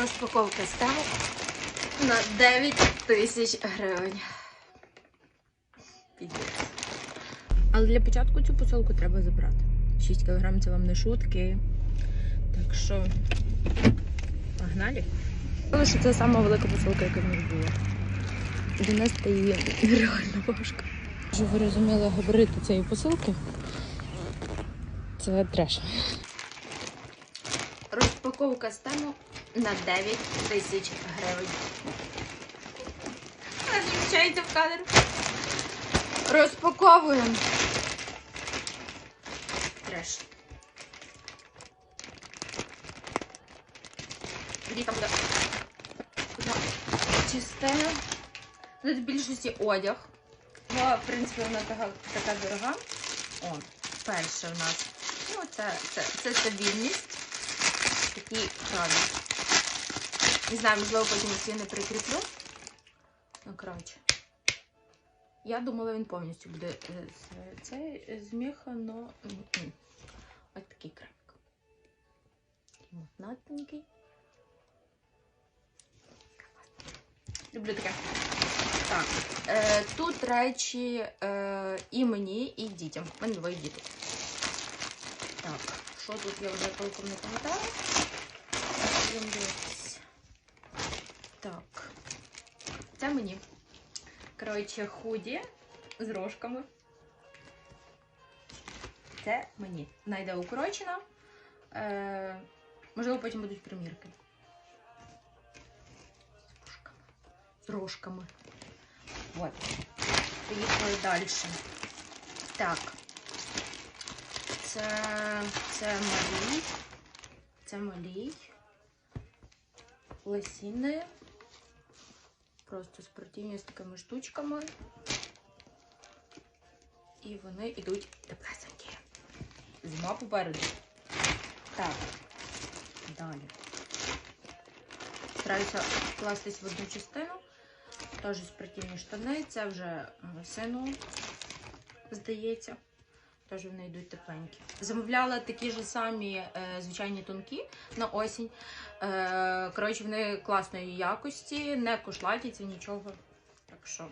Розпаковка ставок на 9 тисяч гривень. Але для початку цю посилку треба забрати. 6 кг це вам не шутки. Так що погнали. Що це сама велика посилка, яка в нас була. Донести її нереально важко. Щоб ви розуміли габарити цієї посилки. Це треш. Розпаковка стану на 9 тисяч гривень. Вона зміщається в кадр. Розпаковуємо. Треш. Тоді там буде частина. Тут в більшості одяг. Бо, в принципі, вона така, така дорога. О, перше в нас. Ну, це, це, це стабільність такі праві. Не знаю, можливо, потім ці не прикріплю. Ну, коротше. Я думала, він повністю буде е, цей е, зміхано. М-м. Ось такий крак. Такий мохнатенький. Люблю таке. Так. Е, тут речі е, і мені, і дітям. У мене двоє діток. Так, що тут я вже толком не пам'ятаю. Так. Це мені. Коротше, худі з рожками. Це мені. Вона йде укорочена. Е, можливо, потім будуть примірки. З рожками. З рожками. От. Поїхали далі. Так. Це, це малій. Це малій. Лосіни. Просто спортивні з такими штучками. І вони йдуть теплесенькі. Зима попереду. Так. Далі. Стараюся вкластись в одну частину. Теж спортивні штани. Це вже сину, здається. Теж вони йдуть тепленькі. Замовляла такі ж самі е, звичайні тонкі на осінь. Е, коротше, вони класної якості, не кошлатяться нічого. Так що